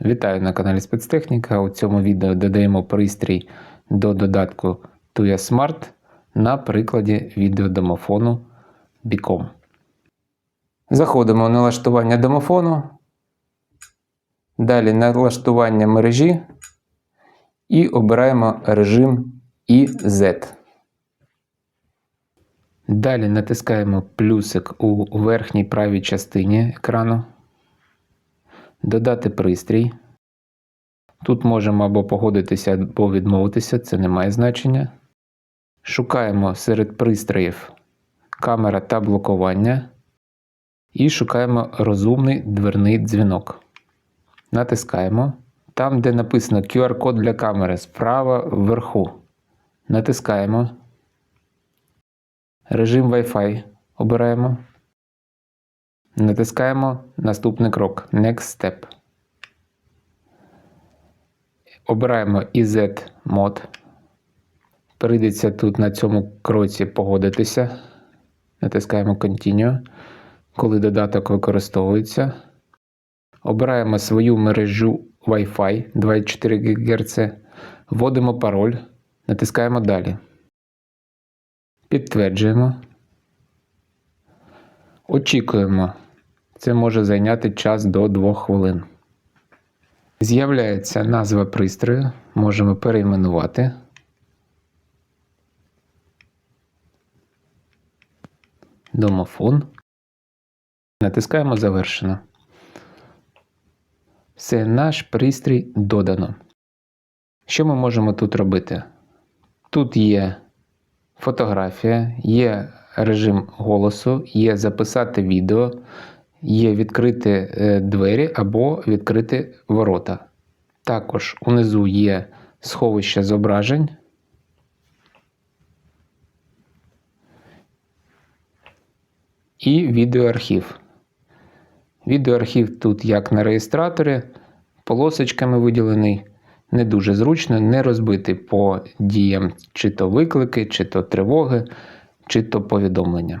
Вітаю на каналі Спецтехніка. У цьому відео додаємо пристрій до додатку Tuya Smart на прикладі відеодомофону Bicom. Заходимо в налаштування домофону. Далі налаштування мережі і обираємо режим IZ. Далі натискаємо плюсик у верхній правій частині екрану. Додати пристрій. Тут можемо або погодитися, або відмовитися, це не має значення. Шукаємо серед пристроїв камера та блокування. І шукаємо розумний дверний дзвінок. Натискаємо. Там, де написано QR-код для камери, справа вверху. Натискаємо. Режим Wi-Fi обираємо. Натискаємо наступний крок Next Step. Обираємо EZ мод. Прийдеться тут на цьому кроці погодитися. Натискаємо Continue. Коли додаток використовується. Обираємо свою мережу Wi-Fi 24 ГГц. Вводимо пароль. Натискаємо Далі. Підтверджуємо. Очікуємо. Це може зайняти час до 2 хвилин. З'являється назва пристрою. Можемо перейменувати. Домофон. Натискаємо Завершено. Все, наш пристрій додано. Що ми можемо тут робити? Тут є фотографія, є режим голосу, є записати відео, є відкрити е, двері або відкрити ворота. Також унизу є сховище зображень. І відеоархів. Відеоархів тут, як на реєстраторі, полосочками виділений. Не дуже зручно, не розбитий по діям чи то виклики, чи то тривоги, чи то повідомлення.